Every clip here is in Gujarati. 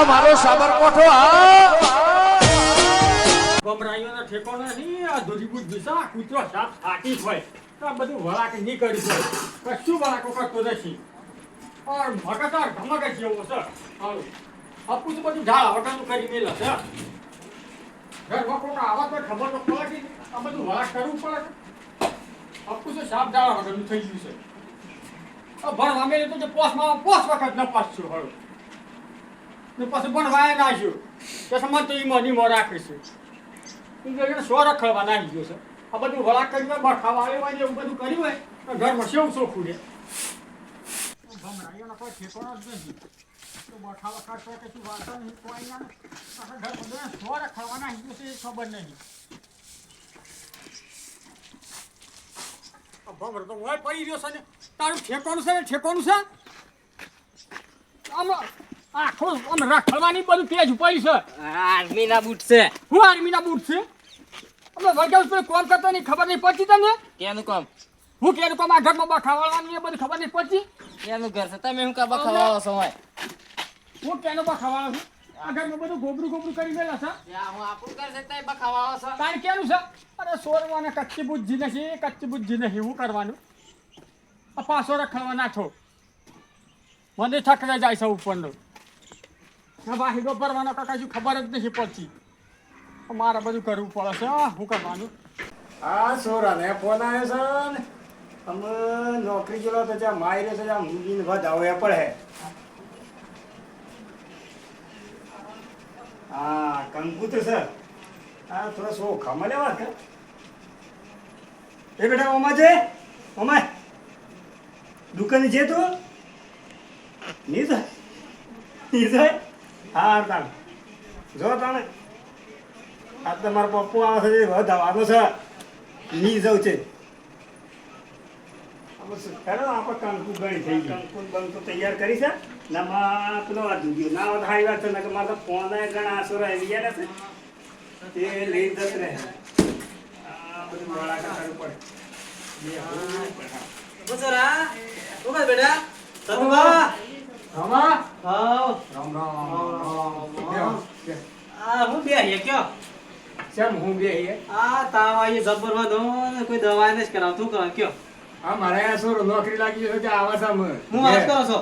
આ મારો સાબરકોઠો આ ગમરાઈઓનો ઠેકો નથી આ ધોરીબૂટ દિશા, કૂતરો સાપ ફાટી હોય. તો આ બધું વળાક નહીં કરી હોય. કશું વળાકો કરતો નથી. પણ ભગતાર ધમક જેવો છે. હાલો. આપું તો બધું ઢાળ વટાનું કરી મેલે છે. ઘર કોક આવા તો ખબર તો પડે આ બધું વળાક કરવું પડે. આપું તો સાપ ઢાળ વટાનું થઈ ગયું છે. ભણ મેલે તો પોસમાં પોસ વખત ન પાછું હળું. ને પછી ભણવાય નાખ્યું. કે સમજ તો ઈમો નીમો રાખે છે. ઇન્દ્રિયને સો રખડવા નાખી ગયો છે. આ બધું વળા કરી હોય બખાવા આવ્યો હોય એવું બધું કર્યું હોય, તો ઘરમાં સેવ ચોખ્ખું રહે ભમરાઈઓનો કોઈ ઠેકાણો જ નથી. તો બખા વખા તો કશું વાંધો નહીં કોઈ ના ઘર બધું સો રખડવા નાખી ગયો છે, એ ખબર નહીં. ભમર તો હોય પડી રહ્યો છે ને. તારું ઠેકાણું છે ને, ઠેકાણું છે? આમ આખું આમ રખડવાની બધું તેજ પડી છે. આર્મીના બૂટ છે. હું આર્મીના બૂટ છે? અમે પર કોમ કરતો નહીં ખબર નહીં પડતી તમને કેનું કામ? હું કેનું કોમ? આ ઘરમાં બખાવાળવાનું એ બધું ખબર નહીં પડતી? કેનું ઘર છે? તમે શું કાબા ખવાવો છો હોય હું કેનો બખાવાળો છું? આ ઘરમાં બધું ગોબરું ગોબરું કરી ગયેલા છે હું? આપણું ઘર છે તઈ બખાવાવો છો? તારે કેનું છે? અરે સોરવાને કચ્ચી બુદ્ધિ નથી કચ્ચી બુદ્ધિ નથી હું કરવાનું? આ પાછો રખડવા નાખો મને થકરે જાય છે ઉપરનો. આ વાહિદો ભરવાનો કાકા શું ખબર જ નથી પડતી. મારે બધું કરવું પડે છે શું કરવાનું? આ સોરાને ફોન આવ્યો છે અમે નોકરી ગયેલો તો ત્યાં માયરે છે, ત્યાં મૂકીને વધાવે પડે. હા કંકુત છે. આ થોડા સો ખમા લેવા કે એ બેટા, ઓમાં છે ઓમાં. દુકાને છે તું? નહીં થાય હા તાણ. જો તાણે આ તમારો પપ્પુ આવે છે વધાવવાનો છે. ની જવું છે. આપણે કંકુ ગણી થઈ ગઈ કંકુ બંકુ તૈયાર કરી છે. ના માં પેલો ના હોત હારી વાત છે ને કે મારે તો ફોન ઘણા આસુર આવી ગયા છે. તે લઈ જત રહે આ બધું મોળા કરવું પડે. બેટા? સતુભા આમાં આવ રામ રામ રામ આ હું બે હે કયો? કેમ હું બે હે? આ તાવ આવી કોઈ દવા ને કરાવતું કરાવ. કયો? આ મારે આ નોકરી લાગી છે કે આવા સામે હું વાત કરો છો?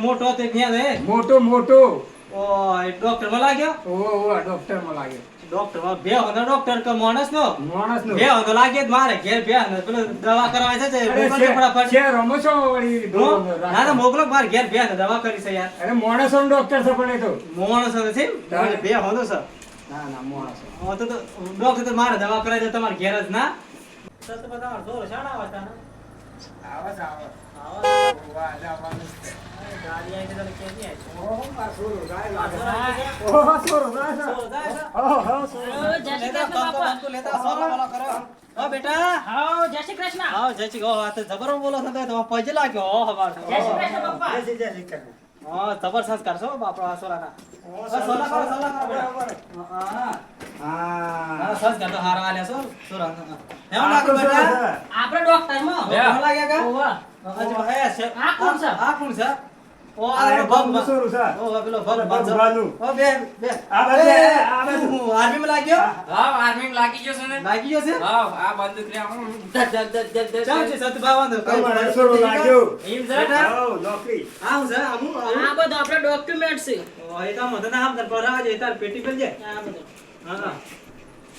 મોટો તે ક્યાં છે મોટો મોટો. ઓ ડોક્ટરમાં લાગ્યો? ઓ ઓ ડોક્ટરમાં લાગે ડોક્ટર બે હતો ડોક્ટર કે માણસ નો માણસ નો બે હતો લાગે જ મારે ઘેર બે. હતો પેલો દવા કરવા છે તે છે રમો છો વળી? ના ના મોકલો મારે ઘેર બે હતો દવા કરી છે યાર. અરે માણસો ડોક્ટર છે પણ એ તો. માણસ નો છે બે હતો સર ના ના માણસ. હો તો તો ડોક્ટર તો મારે દવા કરાવી દે તમારે ઘેર જ ના. તો બધા જોર શાણા વાતા ના? આવા જ આવા આવા વાહ જવાનું ગાડી આવી તને કેવી આવી ઓહો આ સોરો ગાય લાગે સોરો ઓહો સોરો ગાય છે સોરો જાય છે ઓહો સોરો લેતા કંકુ બંકુ લેતા સોરો બોલો કરો હો બેટા હાઉ, જય શ્રી કૃષ્ણ આવ જય શ્રી ગો આ તો જબરો બોલો છો તો તો પજે લાગ્યો હો હવાર જય શ્રી કૃષ્ણ પપ્પા જય શ્રી જય શ્રી કૃષ્ણ. હા જબર સંસ્કાર છો બાપરો આ સોરાના ઓહો, હા, સોલા કરો, સોલા કરો, હા સોરા એમ લાગે. આપણે ડોક્ટરમાં લાગ્યા કા આ કોણ છે? આ કોણ છે? ઓ આ આ ભગ ભગનું છે. ઓ પેલો ભગ ભગ ઓ બે બે. આ બાજુ, આ બાજુ. આર્મી માં લાગ્યો? હા. આર્મી લાગી ગયો છે ને. લાગી ગયો છે? હા આ બંદૂક રે આમ ચાલ છે લાગ્યો. એમ છે? બેટા. નોકરી. છે આ બધું આપણે ડોક્યુમેન્ટ છે. ઓ એ તો મત ના આમ પર આજે તાર પેટી પર જાય. આ બધું. હા.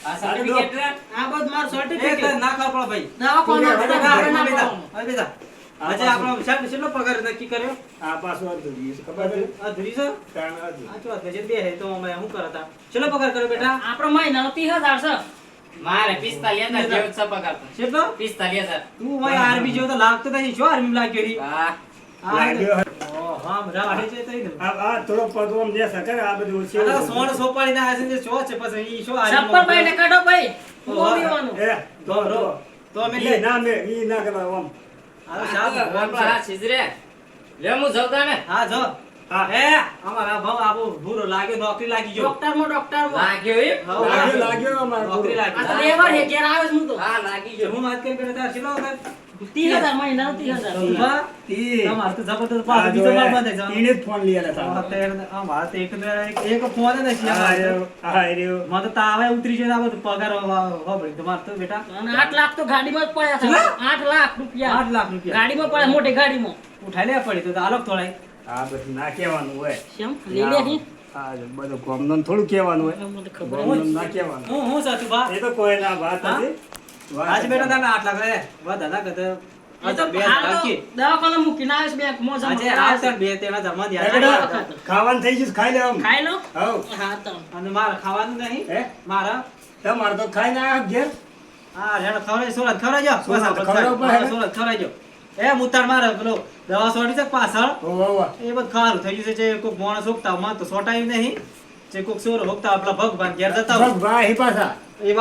આ સર્ટિફિકેટ આ બધું મારું સર્ટિફિકેટ ના ખબર ભાઈ. ના બેટા. બેટા. આજે આપણો સાહેબ કેટલો પગાર નક્કી કર્યો? આ પાછું અડધું છે. ખબર છે? આ છે? કારણ અડધું. આ ચો છે. બે હે તો અમે શું કરતા ચલો પગાર કર્યો બેટા? આપણો મહિનાનો 30000 છે. મારે પિસ્તાલીસ હજાર જેવો છે પગાર તો. કેટલો? પિસ્તાલીસ હજાર. તું ભાઈ આર્મી જેવો તો લાગતો નથી. જો આર્મી લાગ્યો રી. હા. લાગ્યો હા. બધા વાઢે છે તો આ આ થોડો પગ જે શકે આ બધું ઓછું આ સોણ સોપાડી ના આવે જે શો છે પછી ઈ શું મહિને કાઢો ભાઈ. ઓહો. બોલીવાનું? એ, તો, તો. તો અમે ના મેં, ઈ ના કરવા આમ. સાહેબ ભગવાન હા છીજરે લે હું જઉં તાને. હા જો. હા. હે અમારા ભાવ આબો ભૂરો લાગ્યો નોકરી લાગી ગયો. ડોક્ટરમાં ડોક્ટરમાં. લાગ્યો એમ? હા, લાગ્યો, લાગ્યો. અમારે નોકરી લાગી તો લેબર હે ઘેર હું તો. હા લાગી ગયો. હું વાત કરી તાર? મારે તો તાવે ઉતરી ને આ બધું પગાર હવા- હોભળી. તો બેટા અને આઠ લાખ તો ગાડીમાં જ પડ્યા છે આઠ લાખ રૂપિયા આઠ લાખ રૂપિયા ગાડીમાં પડ્યા મોટી ગાડીમાં ઉઠાઈ લે પડી તો આલોક થોડાય આ બધું ના કહેવાનું હોય કેમ લઈ લે હી? આ બધું ગામનું થોડું કહેવાનું હોય મને ખબર ગામનું ના કહેવાનું હું હું સાચું બા એ તો કોઈ ના વાત હા? આજ બેટા દવાખાને મૂકીને જમા આજે બે તેના ધર્મ એ ધ્યાન બેટા, રાખો. ખાવાનું થઈ ગયું છે, ખાઈ લેવાનું ખાઈ લો? હા તો. અને મારે ખાવાનું નહીં? હે? મારા? તમારે તો ખાઈને આયા ઘેર. હા રેડો ખવડાવી સોલત ખવડાવજો સોલત ખવડાવો પણ હા, હેને? એ મુતાર મારે પેલો દવા સોટી છે પાછળ. એ બધું ખારું થઈ ગયું છે જે કોઈક માણસ હોકતા માં તો સોટાયું નહીં. જે કોઈક સોર હોકતા આપણા ભગવાન ઘેર જતા હોય. પાછા. એ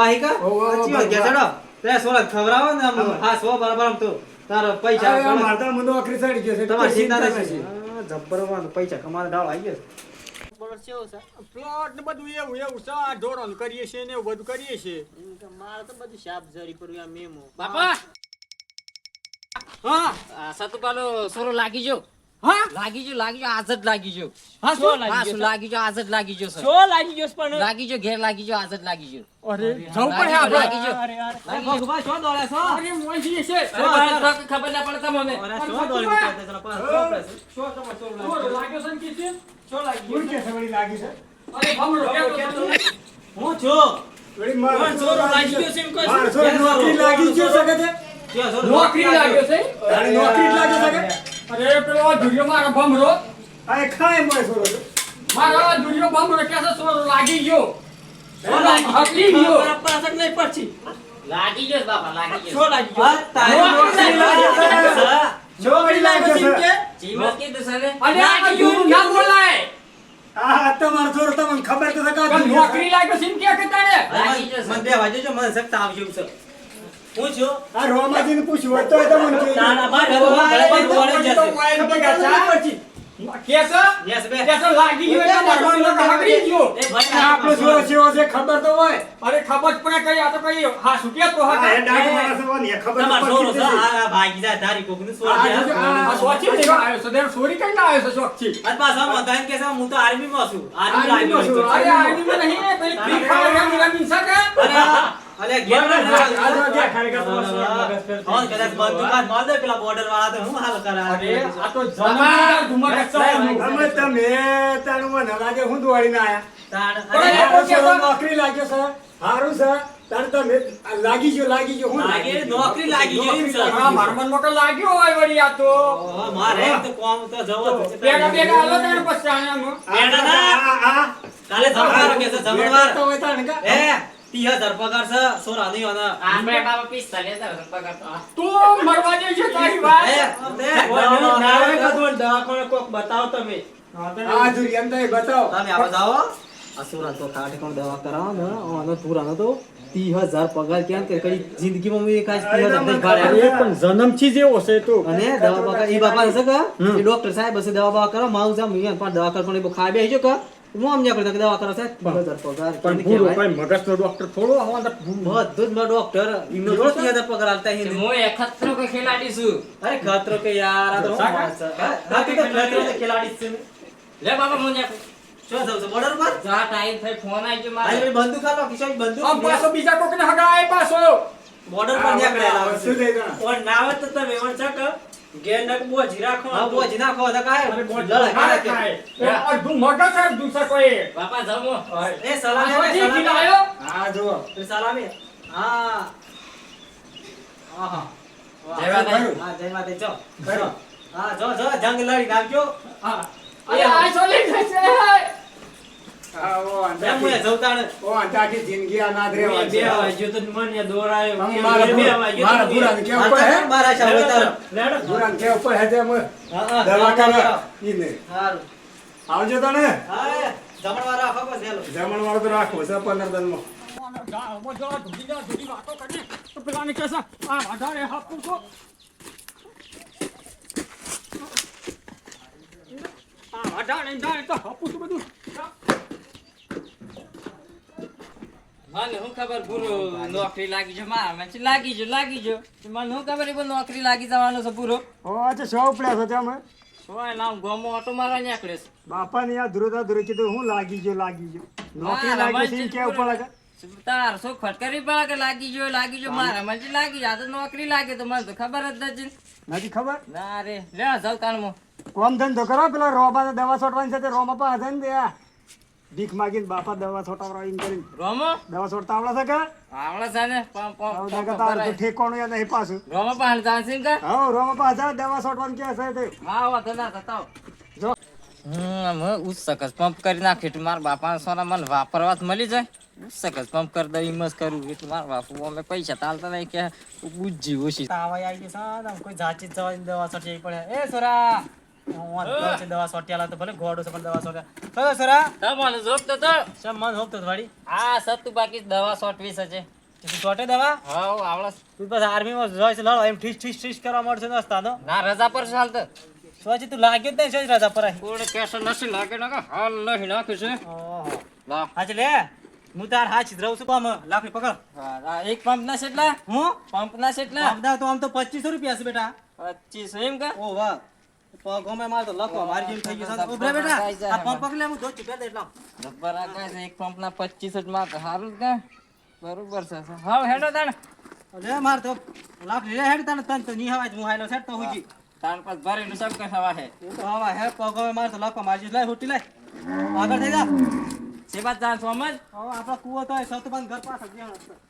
ઘેર ચડો. તે સોલત ખવડાવો ને આમ હા. સો બરાબર આમ તો તારો પૈસા અરે, ગણો. મારે આખરી સડી ગયો છે તમારી ચિંતા નથી. હા, જબ્બરમાં તો પૈસા કમાવાનો ડાળ આવી ગયો પ્લોટ ને બધું એવું એવું છે. આ ઢોરણ કરીએ છીએ ને એવું બધું કરીએ છીએ. મારે તો બધું શાપ જરી પર આ મેમો. બાપા! હા. આ સતુપાલો સોરો લાગી જો હા? લાગી જો લાગી જો આજ જ લાગી જો હા શું લાગી જો આજ જ લાગી જો સર શું લાગી ગયો પણ? લાગી જો ઘેર લાગી જો આજ જ લાગી જો અરે જવું પડે આપણે. લાગી જો અરે અરે. અરે ભગવાન શું દોડે છો? અરે મોંઘી છે અરે ખબર ના પડે તમને. અરે શું દોડે છે? તને પાછળ શું તમારે શું લાગ્યો છે કે છે? શું લાગી કોણ કે છે લાગી છે? અરે ભમરો હું છું. વળી મારે કોણ લાગી ગયો. છે એમ કહે છે? નોકરી લાગી ગયો છે કે તે? ક્યાં છો? નોકરી લાગ્યો છે? નોકરી જ છે કે? અરે પેલો જુરિયો મારો ભમરો. આ ખાય મોય છોરો છે. મારો ધુર્યો ભમરો કે સોરો? લાગી ગયો. લાગી હકલી ગયો. બરાબર અસર નહીં પડતી. લાગી ગયો બાપા લાગી ગયો શું લાગી ગયો? તારે નોકરી નોકરી લાગે લાગે છે. લાગે છે. કે સર અરે આ જૂન ના બોલાય. આ તમારો છોરો તમને ખબર તો છે કે આ નોકરી લાગ્યો છે કે કે તારે લાગી ગયો મને સર જો મને સકતા આવજો છે. હું આ રોમાજીને પૂછ્યું તોય તમને કહેજો. તારા બા ઘરમાં ગળે ગળે જશે. કે છે યસ બે. કે લાગી ગયો એટલે મારવાનો તો હકલી ગયો. એ ભાઈ આપણો છોરો કેવો છે ખબર તો હોય. અરે ખબર જ કઈ આ તો કઈ હા શું તો આ એ ડાક માણસ હોય ને, ખબર તો છોરો છે? આ ભાગી જાય તારી કોકનું છોરો છે આ- સોચી લેવા આવ્યો છે દેવ ચોરી કઈ આવ્યો છે શોખથી અને પાછા મને કે હું તો આર્મીમાં છું. આર્મી માં છું. અરે આર્મીમાં નહીં પેલી ફ્રી ફાયર રમી રમી શકે? અરે આ- ગેમ કદાચ બંદૂક માર દે પેલા border વાળા તો હું હાલ કરે અરે આ તો જમાના ધુમાડા અમે તમે તારું મને લાગે હું દોડીને આયા. તાણ- અરે, અરે, મારો ઓકે, છોરો તો- નોકરી લાગ્યો છે? સારું છે. તારે તમે લાગી ગયો લાગી ગયો. હું લાગે, નોકરી લાગી ગઈ, એમ છે. આ મારા લાગ્યો હોય વળી આ તો. મારે તો કોમ તો જવો જ છે. ભેગા ભેગા પછી આને બેડા ના. આ- આ- કાલે જમણવાર કે છે, જમણવાર. બેઠા હોય તાણ કા? એ, ત્રીસ હજાર પગાર છે, સોરા નહીં અને. આપણે બાપા પિસ્તાલીસ હજાર પગાર તો. તું મરવા જઈ છે તારી વાત. એ, તે, દવાખાને કોક બતાવો તમે. આ જો એમ તો એ બતાવો. તમે. આ સોરા તો કાઢે કોણ દવા કરાવો ને, આનો પુરાનો તો ત્રીસ હજાર પગાર ક્યાં કે કઈ જિંદગીમાં મેં કાંઈ ત્રીસ હજાર પગાર. પણ જન્મથી જ એવો છે તો. અને દવા પગાર એ બાપા હશે કે? એ ડોક્ટર સાહેબ હશે દવા બવા કરો મારું જામ પણ દવા કર પણ એ ખાઈ બેસી જો કે. હું આમ ન્યા કરતા દવા કરો સાહેબ પગાર પણ પૂરો કઈ મગજનો ડોક્ટર થોડો આવા તો બધું જ ડોક્ટર એમનો થોડો ત્રીસ પગાર આલતા હે. હું એક ખતરો કે ખેલાડી છું અરે ખતરો કે યાર આ તો છે? હા, હા, તો ખતરો કે ખેલાડી જ છે ને. લે બાપા શું જવું છે border પર જા ટાઈમ થઈ ફોન આવી ગયો મારે પેલી બંદૂક આલો કિશોર બંદૂક આમ પાછો બીજા કોકને હગાય પાછો border પર નીકળેલા શું થઈ ગયું? ઓન નાવત તો તમે ઓન ચક ઘેર નક બોજી રાખો હા બોજ નાખો તો કાંઈ અરે બોલ લડાઈ ના કરે કે. ખાય એ અડધું છે અડધું છે કોઈ. બાપા જમો. એ સલામી સલામી લાયો? આ જુઓ. આપે. સલામી હા. આહા. જય માતાજી. હા જય માતાજી. જો જો. હા જો જો જંગ લડી નાખજો. હા. અરે આ સોલી જશે આવજો તને. રાખો. જમણ વાળું તો રાખવું છે પંદર કહેશે આ વધારે હાપું છો આ વધારે હાપું છું મને હું ખબર પૂરો નોકરી લાગી છે? મારા મને લાગી જો લાગી જો મને હું ખબર એ નોકરી લાગી જવાનો છે પૂરો ઓ અચ્છા શો ઉપડ્યા છો તમે શું નામ ગોમો ઓટો મારવા નીકળે છે. બાપાને યાર ધ્રુતા કીધું હું લાગી ગયો લાગી ગયો. નોકરી લાગી છે કે? તાર શું ફટકારી પડે કે લાગી જો લાગી જો મારા મને લાગી આ તો નોકરી લાગે તો મને તો ખબર જ નથી. નથી ખબર? ના રે લે જાવ તાણમાં કોમ ધંધો કરો પેલા રોબા દવા છોટવાની સાથે રોમા પા હશે ને બે. ભીખ માગીને બાપા દવા છોટાવરા એમ કરીને. રોમો? દવા છોટતા આવડે છે કે? આવડે છે ને તો. ઠેકોણું યાદ નહીં પાછું. રોમો પાણ જાણશે કે? હા રોમા પા હતા દવા છોટવાનું કે છે તે. હા વાંધો ના થતા જો. હમ ઉત્સકસ પંપ કરી નાખે એટલે મારા બાપા સોના મને વાપરવા મળી જાય. સકસ પંપ કરી દઈ મસ્ત કરું એટલે મારા બાપુ અમે પૈસા તાલતા નહીં કે બુજ્જી ઓછી. તાવા આવી ગયો સાદા કોઈ જાચી જ જવાની દવા સોટી પડે એ સોરા! હું આ દવા છે દવા સોટ્યાલા તો ભલે ઘોડો છે પણ દવા સોટ્યા કયો સોરા? તમને જોગતો તો? શેમ મન હોપતો તો વાડી? આ સત્તુ બાકી દવા સોટવીસ છે સોટે દવા? હા તું બસ છે લડો. એમ ઠીસ ઠીસ ઠીસ કરવા મળશે ને હસતા ના રજા પર ચાલ તો. સોચી તું લાગ્યો જ નહીં સોચ પર. કોણ કેસ નથી લાગે ના હાલ નહીં નાખ્યું છે. ઓહો. લા. હાચ લે. હું તાર હાચ રહું છું પામ લાકડી પકડ. એક પંપ ના કેટલા હું? પંપ ના આપદા તો આમ તો પચીસો રૂપિયા છે બેટા. પચીસ એમ કે? ઓ વાહ. પગોમે માર તો લખો મારી જેમ થઈ ગયું છે. ઉભરે બેટા આ પંપ હું એટલા. આ છે એક પંપ ના પચીસ જ માં સારું કે બરોબર છે હા હેડો તાણ. અરે માર તો લાકડી રે હેડ તને તન તો ની હવાય હું હાલો સેટ તો હુજી. તાણ પાસ ભરેલું સબ કે હવા હે. એ તો હવા હે પગોમે માર તો લખો મારી જેમ લાય હુટી લાય. આગળ થઈ જા. સેવા જાણ સમજ? હવે આપણા કૂવો તો સતબંધ ઘર પાસે જ્યાં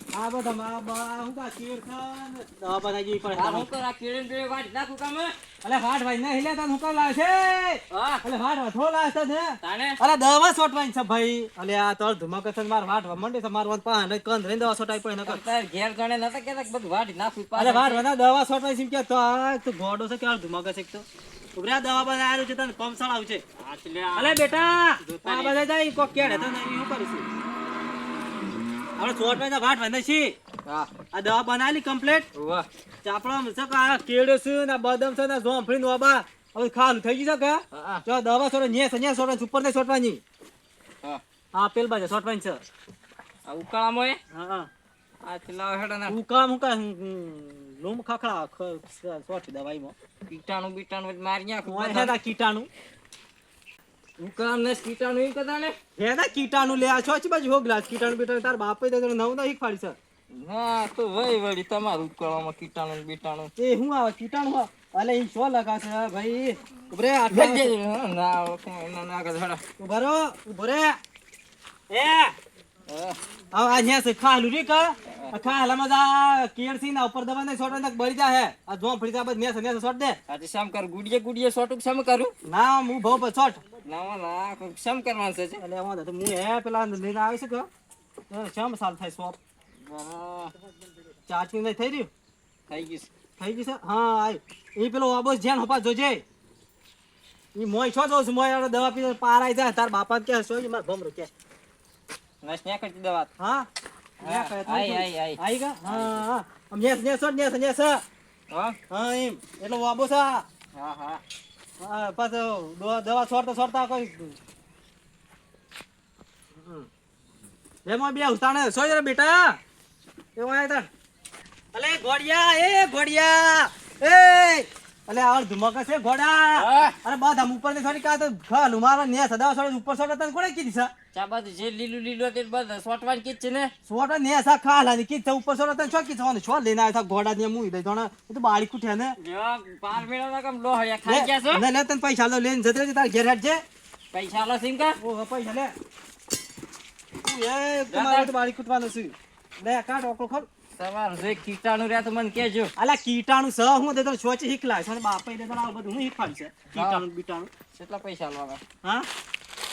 આ તું તો બધા મા બા હું કા કીર્તન? દવા જી પડે આ હું તો આ બે વાટ નાખું કામે અલે હાટ ભાઈ ના હિલે તને હું કામ લાવે છે અલે હાટ થો લાવે છે ને? તાણે? અરે દવા સોટવાની છે ભાઈ. અલે આ તળ ધુમાક છે માર વાટવા મંડે છે માર વન પા ને કંદ રે દવા સોટાઈ પડે નકર. તાર ઘેર ગણે નતા કે બધું વાટી નાખું અલે વાટ વના દવા સોટવાની છે કે તો આ ગોડો છે કે તો? ઉભરા દવા બના આરું છે તને પંપ સળાવ છે. અલે બેટા આ બધા જાય કોક કેડે તો નહીં હું કરું છું. આપણે રૂપિયા વાટ વંદે છે. હા. આ દવા બનાવેલી કમ્પ્લીટ ચાપડા છે આ કેળે છે ને બદામ છે ને જોંફળી નો બા હવે ખાલ થઈ ગઈ છે જો દવા સોટો ને ન્યા સોટો ઉપર ને સોટવાની. હા. પેલ બાજે સોટવાની છે. આ ઉકાળામાં મોય હા આ ચલાવ હેડો ના. ઉકા મુકા લૂમ ખખડા સોટી દવાઈમાં. કીટાણું બીટાણું મારી નાખ. કીટાણુ. ઉકાળામ ને કીટાણું એમ કહેતા ને? કીટાણુ લે આ બાજુ હો ગ્લાસ. કીટાણુ બીટાણુ તાર બાપે તો તને નવ નવ ફાડી છે હા તો વળી તમારું ઉકાળામાં કીટાણું ને બીટાણું. એ હું આવે? કીટાણુ હા? અલે ઈ શો છે ભાઈ. ઉભરે આટલા ના ના કરે, હેડો. ઊભો ઊભો રે. એ! હા. હવે આ ન્યા છે ખાલું રી કા આ ખાલામાં જા કેળસી ના ઉપર દબાને છોડવા તક બળી જા હે. આ જોમ ફરી જા બસ નેસ નેસ છોડ દે. આજે શામ કર? ગુડિયે ગુડિયે સોટું શામ કરું? ના હું ભો પર છોટ ના ના શામ કરવાનું છે એટલે એમાં તો હું હે પેલા લઈને આવે છે કે શમ સાલ થાય સોપ. ચાચી નહીં થઈ રહ્યું? થઈ ગયું છે. થઈ ગયું છે? હા આય. એ પેલો વાબો જેન હોપા જોજે. ઈ મોય છો? છું મોય દવા પીને પાર આઈ જાય તાર બાપા કે સોય માર ભમરો કે ન્યા કરતી દવા હા હા, આઈ, આઈ, આઈ. આઈ ગા હા હા આમ નેસ નેસ છોડ નેસ નેસ હા હા એમ એટલો વાબો છે આ. હા હા પાછો દવા છોડતા છોડતા કોઈ એમાં બે ઉતાણે સોય રે બેટા એવું આય તાર અલે ગોડિયા એ ગોડિયા એ અલે આવડ ધુમકા છે ઘોડા. અરે બાદ આમ ઉપર ને થોડી કા તો ખાલ મારા ને સદા સોડે ઉપર સોડે તને કોણે કીધી છે? ચા બાદ જે લીલું લીલું તે એ સોટવાન કીધ છે ને? સોડે ને સા ખાલા ની કીધી ઉપર સોડે તને શું કીધું છો? લેના આવ્યા ઘોડા ને મુઈ દે જોણે તો બાળી કુઠ્યા ને. જો પાર કામ લો લોહળિયા ખાઈ ગયા છો? ને ને તને પૈસા લો લઈને જતરે તાર ઘેર હટ છે પૈસા લો સિંગ કા ઓહો પૈસા લે. એ તમારે તો બાળી કૂટવાનું છે. લે કાટ ઓકળો ખોલ. તમારું જે કીટાણું રહ્યા તો મને કહેજો. અલા કીટાણુ સ હું દે તો સોચી શીખલા છે બાપા દે તો આ બધું હું શીખવાડ છે. કીટાણુ બીટાણુ. કેટલા પૈસા લો હવે? હા?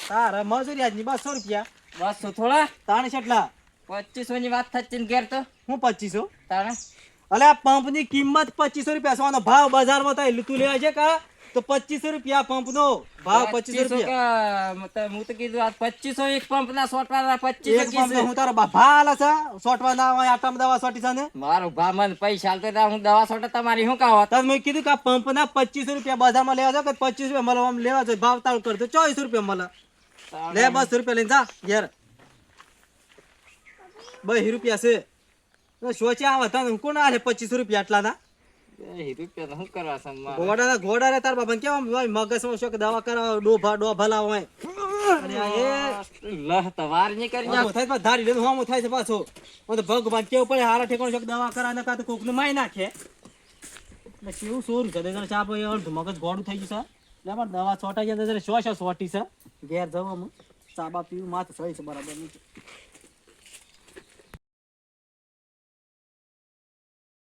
તારે મજૂરી આજની બસો રૂપિયા. બસો થોડા? તાણે કેટલા પચીસો ની વાત થતી ઘેર તો? હું પચીસો. તાણે? અલે આ પંપની કિંમત પચીસો રૂપિયા સોનો ભાવ બજારમાં એટલું તું લેવા છે કા? તો પચીસો રૂપિયા પંપનો. ભાવ પચીસો રૂપિયા. હું તો કીધું આ પચીસો એક પંપ ના સોટવાના એક પચીસો પંપ હું તારો બા- ભાવ આલે છે સોટવા ના હોય આટામાં દવા સોટી છે ને મારું ભા મને પૈસા આલતો હું દવા સોટે તમારી શું કહો? તો મેં કીધું કે આ પંપના પચીસો રૂપિયા બજારમાં લેવા જાવ કે પચીસ રૂપિયા મળવા લેવા જાય ભાવ તાળ કરતો ચોવીસ રૂપિયા મળે લે બસ રૂપિયા લઈને જા. ઘેર. બસ રૂપિયા છે. સોચ્યા તને કોણ આલે પચીસો રૂપિયા મારે? ઘોડા ઘોડા રે તાર બાપા કેવા મગજ મગજમાં શોખ દવા કરાવો ડોભા ડોભા લાવો ભગવાન કેવું પડે હારા ઠેકાણું શોખ દવા કરા ને કાં તો કોકને માઈ નાખે. એટલે કેવું સોરું છે? તને ચા પછી મગજ ગોળું થઈ ગયું છે. એટલે દવા છોટાઈ ગયા સો સો સોટી છે? ઘેર જવામાં ચા બા પીવું માથું સહી છે બરાબર